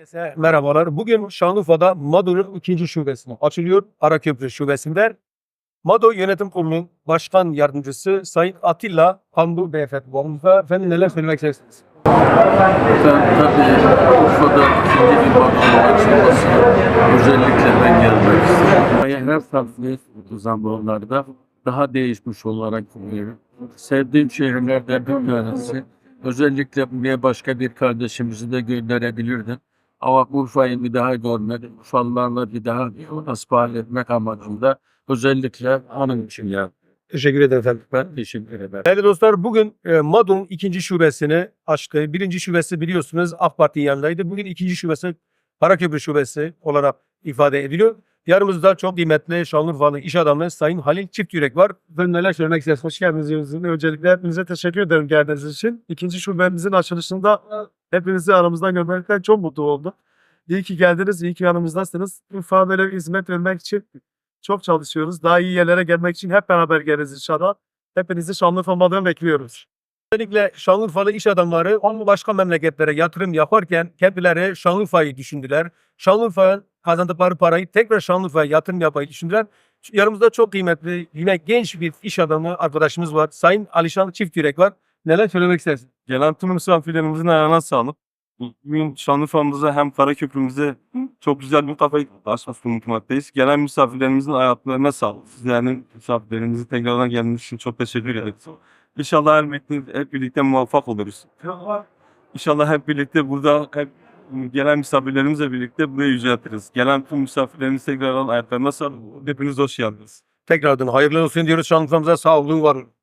Herkese merhabalar. Bugün Şanlıurfa'da MADO'nun ikinci şubesini açılıyor. Araköprü şubesinde. MADO Yönetim Kurulu Başkan Yardımcısı Sayın Atilla Hamdu Beyefendi. Konuda efendim neler söylemek istersiniz? Ben tabii Urfa'da ikinci bir balkon açılmasını özellikle ben gelmek istedim. Her farklı bu zamanlarda daha değişmiş olarak buluyorum. Sevdiğim şehirlerden bir tanesi. Özellikle buraya başka bir kardeşimizi de gönderebilirdim. Ama Urfa'yı bir daha görmek, Urfalılarla bir daha hasbihal etmek amacında özellikle onun için ya. Teşekkür ederim efendim. Ben teşekkür ederim. Değerli dostlar bugün e, ikinci şubesini açtı. Birinci şubesi biliyorsunuz AK Parti'nin yanındaydı. Bugün ikinci şubesi Karaköprü şubesi olarak ifade ediliyor. Yanımızda çok kıymetli Şanlıurfalı iş adamı Sayın Halil Çiftyürek var. Ben neler söylemek istersiniz? Hoş geldiniz. Öncelikle hepinize teşekkür ederim geldiğiniz için. İkinci şubemizin açılışında hepinizi aramızdan görmekten çok mutlu oldum. İyi ki geldiniz, iyi ki yanımızdasınız. Bir hizmet vermek için çok çalışıyoruz. Daha iyi yerlere gelmek için hep beraber geliriz inşallah. Hepinizi Şanlıurfa Madı'na bekliyoruz. Özellikle Şanlıurfalı iş adamları onu başka memleketlere yatırım yaparken kendileri Şanlıurfa'yı düşündüler. Şanlıurfa'ya kazandıkları parayı tekrar Şanlıurfa'ya yatırım yapmayı düşündüler. Yanımızda çok kıymetli yine genç bir iş adamı arkadaşımız var. Sayın Alişan Çiftyürek var. Neler söylemek istersin? Gelen tüm misafirlerimizin ayağına sağlık. Bugün Şanlıurfa'mıza hem Karaköprümüze çok güzel bir kafa açmasını unutmaktayız. Gelen misafirlerimizin ayaklarına sağlık. Sizlerin misafirlerimizi tekrardan geldiğiniz için çok teşekkür ederiz. İnşallah her metni hep birlikte muvaffak oluruz. İnşallah hep birlikte burada hep gelen misafirlerimizle birlikte burayı yüceltiriz. Gelen tüm misafirlerimiz tekrardan ayaklarına sağlık. Hepiniz hoş geldiniz. Tekrardan hayırlı olsun diyoruz Şanlıurfa'mıza sağ olun var olun.